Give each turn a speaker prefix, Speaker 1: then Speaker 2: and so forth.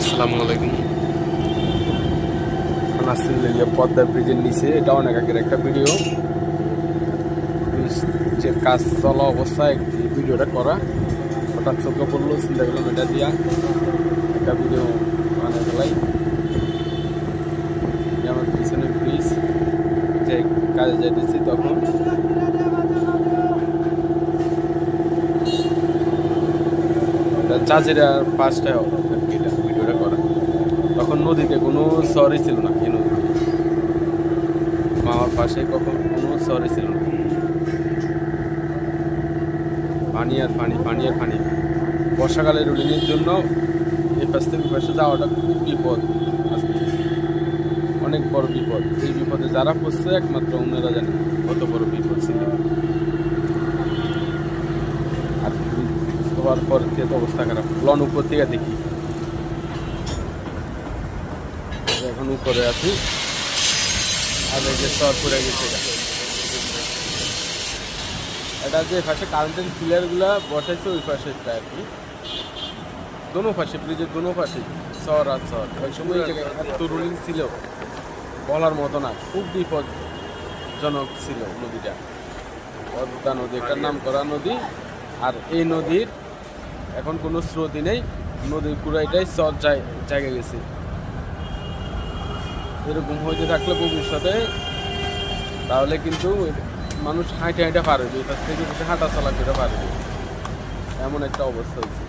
Speaker 1: আসসালামু আলাইকুম।
Speaker 2: যে পদ্মা ব্রিজের নিচে। এটা অনেক একটা ভিডিও। যে কাজ চলা অবস্থায় এই ভিডিওটা করা। হঠাৎ চোখে পড়ল, চিন্তা করলাম এটা দিয়া একটা ভিডিও মানে ফেলাই। আমার পিছনে ব্রিজ, যে কাজে যাইতেছি তখন। এটা চাচিরার পাঁচটায় ভিডিওটা করা। তখন নদীতে কোনো সরি ছিল না, এই নদীতে। মামার পাশে কখন কোনো সরি ছিল না। পানি আর পানি পানি আর পানি। বর্ষাকালে রুলিংয়ের জন্য এই পাশ থেকে পাশে যাওয়াটা খুব বিপদ অনেক বড় বিপদ। এই বিপদে যারা পড়ছে একমাত্র অন্যরা জানে কত বড় বিপদ ছিল আর সবার পর তো অবস্থা খারাপ। লন উপর থেকে দেখি। এখন উপরে আছি। আর এই যে সর পড়ে গেছে। এটা। এটা যে পাশে কারেন্টের পিলারগুলা বসাইছে, ওই পাশে আর কি। দোনো পাশে ব্রিজের দোনো পাশে সর আর সর ওই সময় এত রুলিং ছিল, বলার মতো না খুব বিপদজনক ছিল নদীটা। পদ্মা নদী একটা নাম করা নদী। আর এই নদীর এখন কোনো স্রোতই নেই, নদীর কুড়াইটাই চর জায়- জায়গা গেছে। এরকম হয়ে থাকলে ভবিষ্যতে তাহলে কিন্তু মানুষ হাঁটে হাঁটে পারবে এটার থেকে হাঁটা চলা করে পারবে এমন একটা অবস্থা হয়েছে